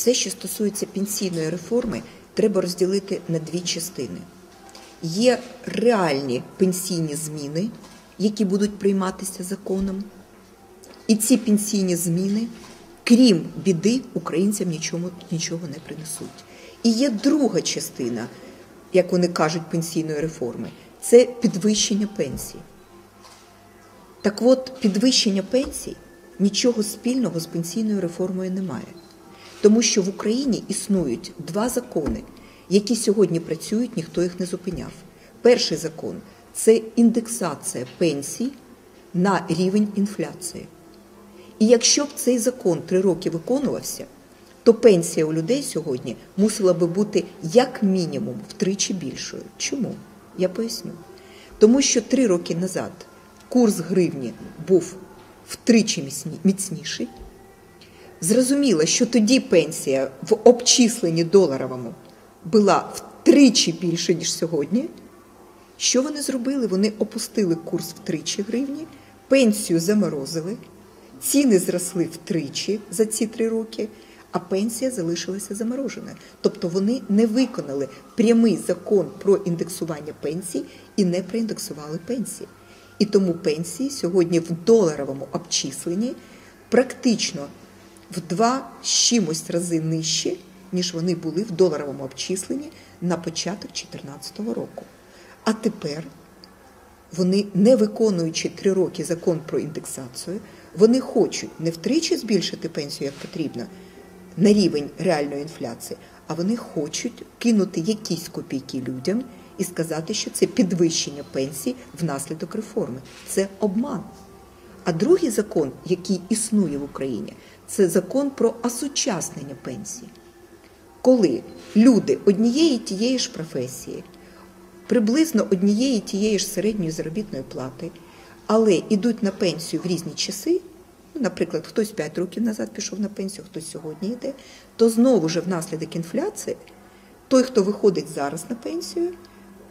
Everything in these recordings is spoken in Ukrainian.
все, що стосується пенсійної реформи, треба розділити на дві частини. Є реальні пенсійні зміни, які будуть прийматися законом. І ці пенсійні зміни, крім біди, українцям нічого, нічого не принесуть. І є друга частина, як вони кажуть, пенсійної реформи це підвищення пенсій. Так от, підвищення пенсій нічого спільного з пенсійною реформою немає. Тому що в Україні існують два закони, які сьогодні працюють, ніхто їх не зупиняв. Перший закон це індексація пенсій на рівень інфляції. І якщо б цей закон три роки виконувався, то пенсія у людей сьогодні мусила би бути як мінімум втричі більшою. Чому? Я поясню. Тому що три роки назад курс гривні був втричі міцніший. Зрозуміло, що тоді пенсія в обчисленні доларовому була втричі більше, ніж сьогодні. Що вони зробили? Вони опустили курс втричі гривні, пенсію заморозили, ціни зросли втричі за ці три роки, а пенсія залишилася замороженою. Тобто вони не виконали прямий закон про індексування пенсій і не проіндексували пенсії. І тому пенсії сьогодні в доларовому обчисленні практично в два з чимось рази нижчі, ніж вони були в доларовому обчисленні на початок 2014 року. А тепер вони, не виконуючи три роки закон про індексацію, вони хочуть не втричі збільшити пенсію, як потрібно, на рівень реальної інфляції, а вони хочуть кинути якісь копійки людям і сказати, що це підвищення пенсій внаслідок реформи. Це обман. А другий закон, який існує в Україні, це закон про осучаснення пенсії. Коли люди однієї тієї ж професії, приблизно однієї тієї ж середньої заробітної плати, але йдуть на пенсію в різні часи, ну, наприклад, хтось 5 років назад пішов на пенсію, хтось сьогодні йде, то знову ж внаслідок інфляції той, хто виходить зараз на пенсію,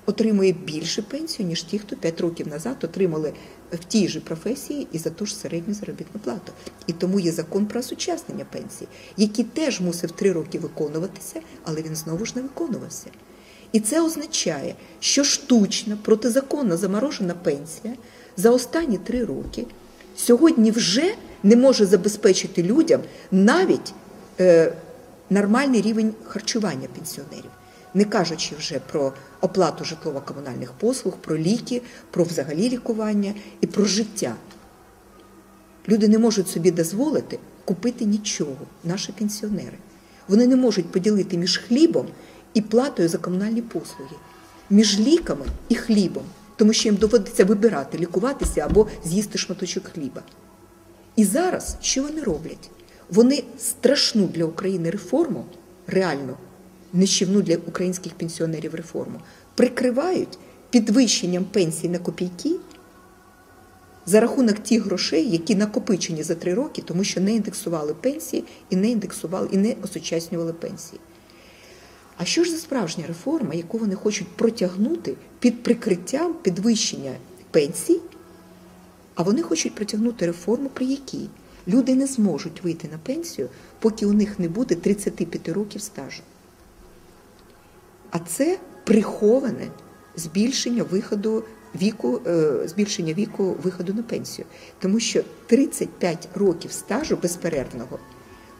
отримує більше пенсію, ніж ті, хто 5 років назад отримали в тій же професії і за ту ж середню заробітну плату. І тому є закон про осучаснення пенсії, який теж мусив 3 роки виконуватися, але він знову ж не виконувався. І це означає, що штучна, протизаконно заморожена пенсія за останні три роки сьогодні вже не може забезпечити людям навіть е, нормальний рівень харчування пенсіонерів не кажучи вже про оплату житлово-комунальних послуг, про ліки, про взагалі лікування і про життя. Люди не можуть собі дозволити купити нічого, наші пенсіонери. Вони не можуть поділити між хлібом і платою за комунальні послуги, між ліками і хлібом, тому що їм доводиться вибирати, лікуватися або з'їсти шматочок хліба. І зараз що вони роблять? Вони страшну для України реформу реально нищівну для українських пенсіонерів реформу, прикривають підвищенням пенсій на копійки за рахунок тих грошей, які накопичені за три роки, тому що не індексували пенсії і не індексували і не осучаснювали пенсії. А що ж за справжня реформа, яку вони хочуть протягнути під прикриттям підвищення пенсій? А вони хочуть протягнути реформу, при якій люди не зможуть вийти на пенсію, поки у них не буде 35 років стажу. А це приховане збільшення виходу віку, е, збільшення віку виходу на пенсію. Тому що 35 років стажу безперервного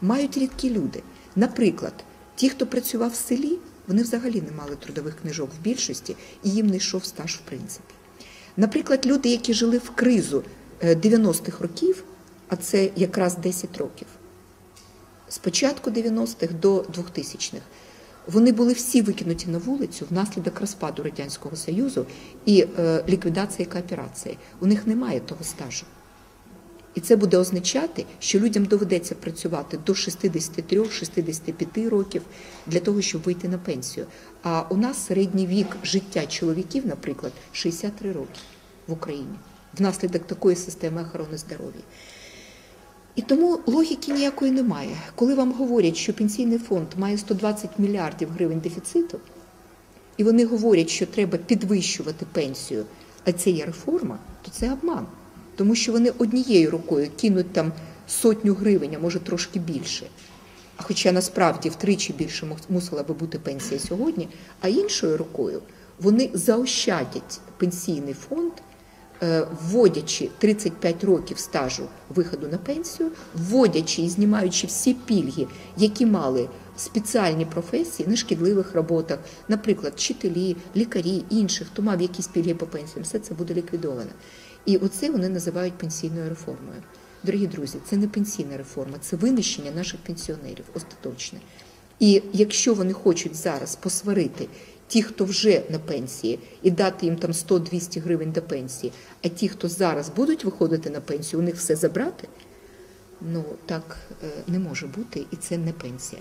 мають рідкі люди. Наприклад, ті, хто працював в селі, вони взагалі не мали трудових книжок в більшості, і їм не йшов стаж в принципі. Наприклад, люди, які жили в кризу 90-х е, років, а це якраз 10 років, з початку 90-х до 2000-х, вони були всі викинуті на вулицю внаслідок розпаду Радянського Союзу і е, ліквідації кооперації. У них немає того стажу. І це буде означати, що людям доведеться працювати до 63-65 років для того, щоб вийти на пенсію. А у нас середній вік життя чоловіків, наприклад, 63 роки в Україні внаслідок такої системи охорони здоров'я. І тому логіки ніякої немає. Коли вам говорять, що пенсійний фонд має 120 мільярдів гривень дефіциту, і вони говорять, що треба підвищувати пенсію, а це є реформа, то це обман. Тому що вони однією рукою кинуть там сотню гривень, а може трошки більше. а хоча насправді втричі більше мусила би бути пенсія сьогодні, а іншою рукою вони заощадять пенсійний фонд, вводячи 35 років стажу виходу на пенсію, вводячи і знімаючи всі пільги, які мали спеціальні професії на шкідливих роботах, наприклад, вчителі, лікарі, інших, хто мав якісь пільги по пенсіям, все це буде ліквідовано. І оце вони називають пенсійною реформою. Дорогі друзі, це не пенсійна реформа, це винищення наших пенсіонерів остаточне. І якщо вони хочуть зараз посварити ті, хто вже на пенсії, і дати їм там 100-200 гривень до пенсії, а ті, хто зараз будуть виходити на пенсію, у них все забрати, ну так е, не може бути, і це не пенсія.